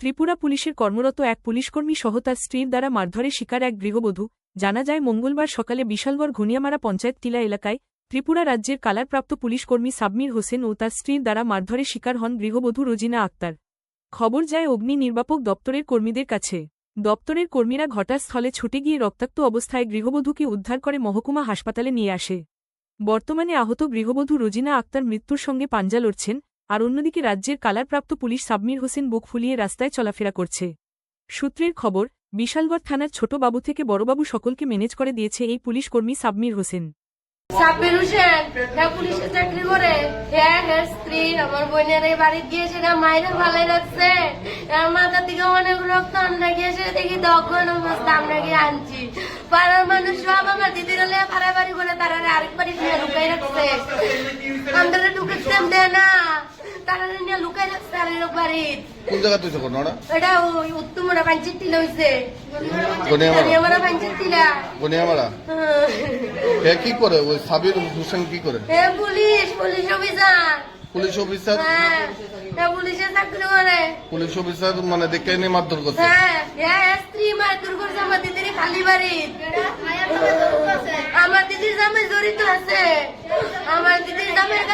ত্রিপুরা পুলিশের কর্মরত এক পুলিশকর্মী সহ তার স্ত্রীর দ্বারা মারধরের শিকার এক গৃহবধূ। জানা যায়, মঙ্গলবার সকালে বিশালগড় ঘনিয়ামারা পঞ্চায়েত টিলা এলাকায় ত্রিপুরা রাজ্যের কালারপ্রাপ্ত পুলিশকর্মী সাবমির হোসেন ও তার স্ত্রীর দ্বারা মারধরে শিকার হন গৃহবধূ রোজিনা আক্তার। খবর যায়, অগ্নি নির্বাপক দপ্তরের কর্মীদের কাছে। দপ্তরের কর্মীরা ঘটনাস্থলে ছুটে গিয়ে রক্তাক্ত অবস্থায় গৃহবধূকে উদ্ধার করে মহকুমা হাসপাতালে নিয়ে আসে। বর্তমানে আহত গৃহবধূ রোজিনা আক্তার মৃত্যুর সঙ্গে পাঞ্জা লড়ছেন। আর অন্যদিকে রাজ্যের কালারপ্রাপ্ত পুলিশ সাবমির হোসেন বুক ফুলিয়ে রাস্তায় চলাফেরা করছে। সূত্রের খবর, বিশালগড় থানার ছোট বাবু থেকে বড়বাবু সকলকে ম্যানেজ করে দিয়েছে এই পুলিশ কর্মী সাবমির হোসেন। সাব্বির হোসেন হ্যাঁ চাকরি করে? হ্যাঁ স্ত্রী, আমার বাড়ি রাখছে আর মাথা থেকে অনেক রক্ত, আমরা গিয়েছে, দেখি অবস্থা, আমরা গিয়ে আনছি। পাড়ার মানুষ করে, তারা আরেক বাড়ি লুকাই রাখছে আমরা ঢুকেছে দেয় না তারা নিয়ে লুকাই কোন জায়গা তুই তখন ওরা এটা ওই উত্তমরা পাঞ্চিত টিলা হয়েছে গনিয়ামারা? পাঞ্চিত টিলা বনিয়ামারা হে কি করে? ওই সাবির হোসেন কি করে? এ police police officer. Police officer? হ্যাঁ। এ পুলিশে চাকরি করে। পুলিশ অফিসার মানে দেখে নিয়ে মারধর করছে? হ্যাঁ। হ্যাঁ স্ত্রী মায়ের দূর করছে আমার দিদির খালি বাড়ি। আমার দিদির জামাই জড়িত আছে।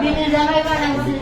বিটির জামাই বানাইছে